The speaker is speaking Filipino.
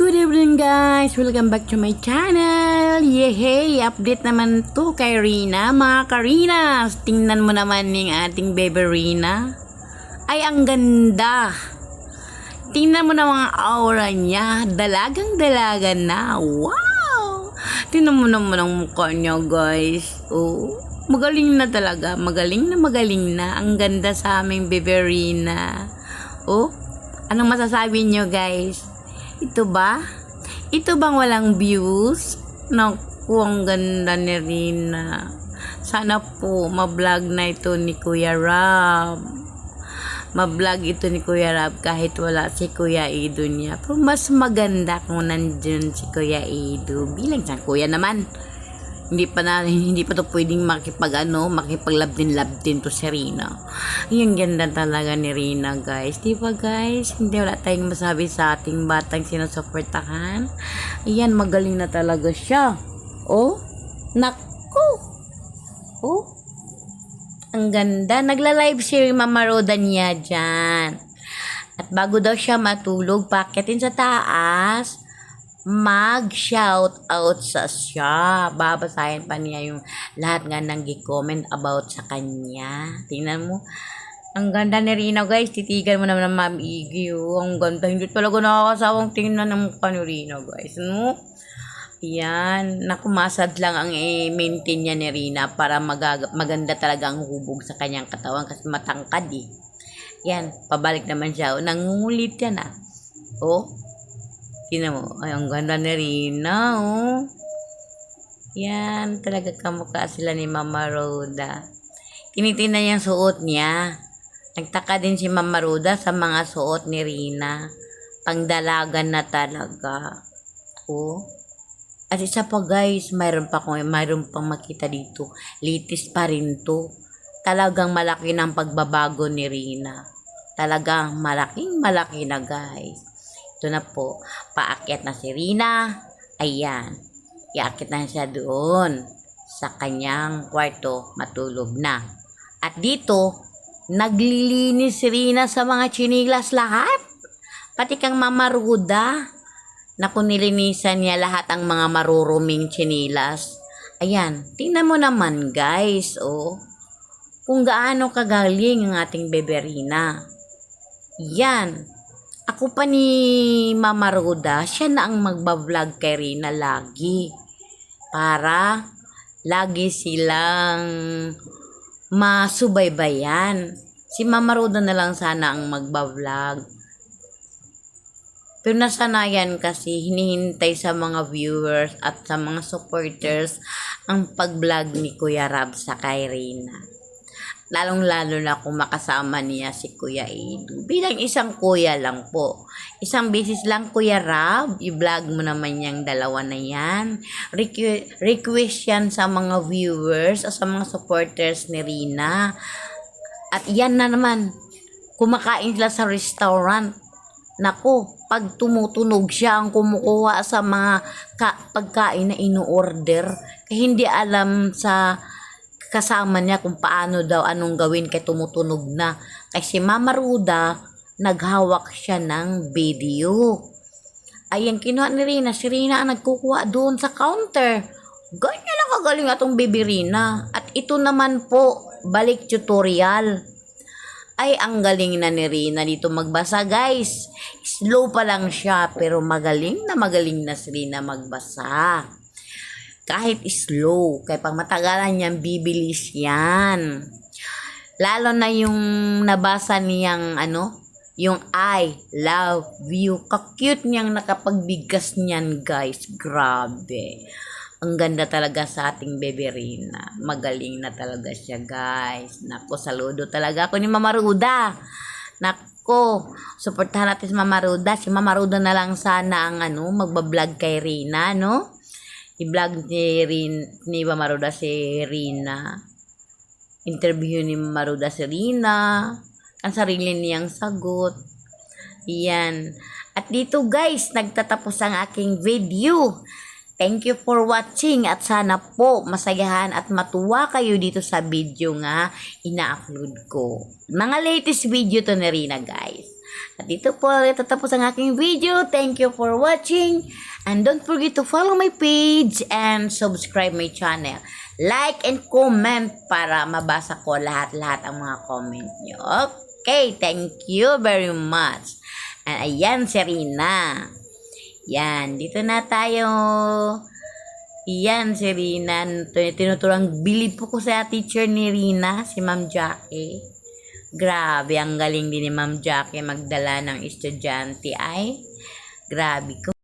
Good evening guys! Welcome back to my channel! Yehey! Update naman to kay Rina. Mga Karinas, tingnan mo naman yung ating baby Rina. Ay, ang ganda! Tingnan mo na mga aura niya. Dalagang dalaga na. Wow! Tingnan mo naman ang mukha niya guys. Oh, magaling na talaga. Magaling na magaling na. Ang ganda sa aming baby Rina. Oh, anong masasabi niyo guys? Ito ba? Ito bang walang views? Naku, ang ganda ni Rina. Sana po, ma-vlog na ito ni Kuya Rab. Ma-vlog ito ni Kuya Rab kahit wala si Kuya Ido niya. Pero mas maganda kung nandun si Kuya Ido. Bilang sa Kuya naman. Hindi pa na, hindi pa to pwedeng makipag ano, makipag-love din love din to si Rina. Yung ganda talaga ni Rina, guys. Di ba, guys? Hindi wala tayong masabi sa ating batang sinusuportahan. Ayan, magaling na talaga siya. Oh, naku! Oh, ang ganda. Nagla-live si Mama Roda niya dyan. At bago daw siya matulog, pakitin sa taas, mag-shout out sa siya. Babasahin pa niya yung lahat nga nang gi-comment about sa kanya. Tingnan mo. Ang ganda ni Rina, guys. Titigan mo naman ng Ma'am Iggy. oh. Ang ganda. Hindi talaga nakakasawang tingnan ng mukha ni Rina, guys. No? Yan. Nakumasad lang ang i-maintain niya ni Rina para magaga- maganda talaga ang hubog sa kanyang katawan kasi matangkad eh. Yan. Pabalik naman siya. Oh, nangungulit yan ah. Oh. Tingnan mo. Ay, ang ganda ni Rina, oh. Yan. Talaga kamukha sila ni Mama Roda. Tinitingnan niya suot niya. Nagtaka din si Mama Roda sa mga suot ni Rina. Pangdalagan na talaga. Oh. At isa pa guys, mayroon pa ko, mayroon pang makita dito. Litis pa rin to. Talagang malaki ng pagbabago ni Rina. Talagang malaking malaki na guys. Ito na po, paakyat na si Rina. Ayan, iakyat na siya doon sa kanyang kwarto, matulog na. At dito, naglilinis si Rina sa mga chinilas lahat. Pati kang mamaruda. Naku, nilinisan niya lahat ang mga maruruming chinilas. Ayan, tingnan mo naman guys, oh. Kung gaano kagaling ang ating beberina. Yan. Ako pa ni Mama Roda, siya na ang magbablog kay Rina lagi. Para lagi silang masubaybayan. Si Mama Roda na lang sana ang magbablog. Pero nasanayan kasi hinihintay sa mga viewers at sa mga supporters ang pag-vlog ni Kuya Rab sa kay Rina. Lalong-lalo na kung makasama niya si Kuya Edu. Bilang isang kuya lang po. Isang beses lang Kuya Rab, i-vlog mo naman yung dalawa na yan. Requ- request yan sa mga viewers o sa mga supporters ni Rina. At yan na naman, kumakain sila sa restaurant. Nako, pag tumutunog siya ang kumukuha sa mga ka- pagkain na inu-order, kaya hindi alam sa kasama niya kung paano daw anong gawin kay tumutunog na. Kasi Mama Ruda, naghawak siya ng video. Ay, ang kinuha ni Rina, si Rina ang nagkukuha doon sa counter. Ganyan lang kagaling atong baby Rina. At ito naman po, balik tutorial. Ay, ang galing na ni Rina dito magbasa, guys. Slow pa lang siya, pero magaling na magaling na si Rina magbasa. Kahit slow, kaya pag matagalan niyan, bibilis yan. Lalo na yung nabasa niyang ano, yung I love you. Kakute niyang nakapagbigkas niyan, guys. Grabe. Ang ganda talaga sa ating bebe Rina. Magaling na talaga siya, guys. Nako, saludo talaga ako ni Mama Ruda. Nako, suportahan natin si Mama Ruda. Si Mama Ruda na lang sana ang ano, magbablog kay Rina, no? I-vlog ni, Rin, ni Mama Ruda si Rina. Interview ni Mama Ruda si Rina. Ang sarili niyang sagot. Yan. At dito guys, nagtatapos ang aking video. Thank you for watching at sana po masayahan at matuwa kayo dito sa video nga ina-upload ko. Mga latest video to na rin na guys. At dito po tatapos ang aking video. Thank you for watching. And don't forget to follow my page and subscribe my channel. Like and comment para mabasa ko lahat-lahat ang mga comment nyo. Okay, thank you very much. And ayan si Rina. Yan, dito na tayo. Yan si Rina. Tinuturang bilib po ko sa teacher ni Rina, si Ma'am Jackie. Grabe, ang galing din ni Ma'am Jackie magdala ng estudyante ay. Grabe ko.